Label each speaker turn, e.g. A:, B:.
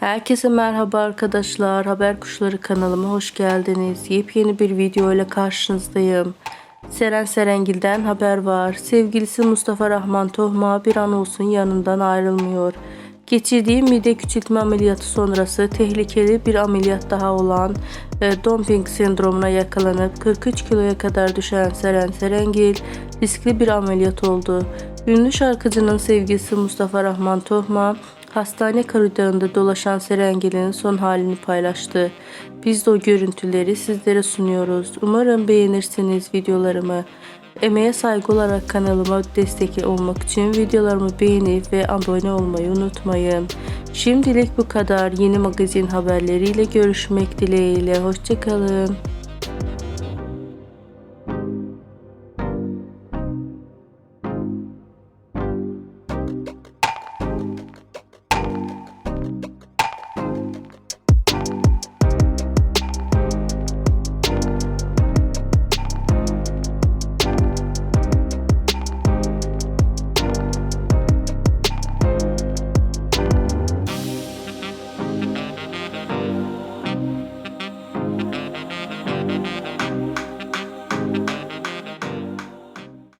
A: Herkese merhaba arkadaşlar. Haber Kuşları kanalıma hoş geldiniz. Yepyeni bir video ile karşınızdayım. Seren Serengil'den haber var. Sevgilisi Mustafa Rahman Tohma bir an olsun yanından ayrılmıyor. Geçirdiği mide küçültme ameliyatı sonrası tehlikeli bir ameliyat daha olan e, doping sendromuna yakalanıp 43 kiloya kadar düşen Seren Serengil riskli bir ameliyat oldu. Ünlü şarkıcının sevgilisi Mustafa Rahman Tohma hastane koridorunda dolaşan Serengil'in son halini paylaştı. Biz de o görüntüleri sizlere sunuyoruz. Umarım beğenirsiniz videolarımı. Emeğe saygı olarak kanalıma destek olmak için videolarımı beğenip ve abone olmayı unutmayın. Şimdilik bu kadar. Yeni magazin haberleriyle görüşmek dileğiyle. Hoşçakalın.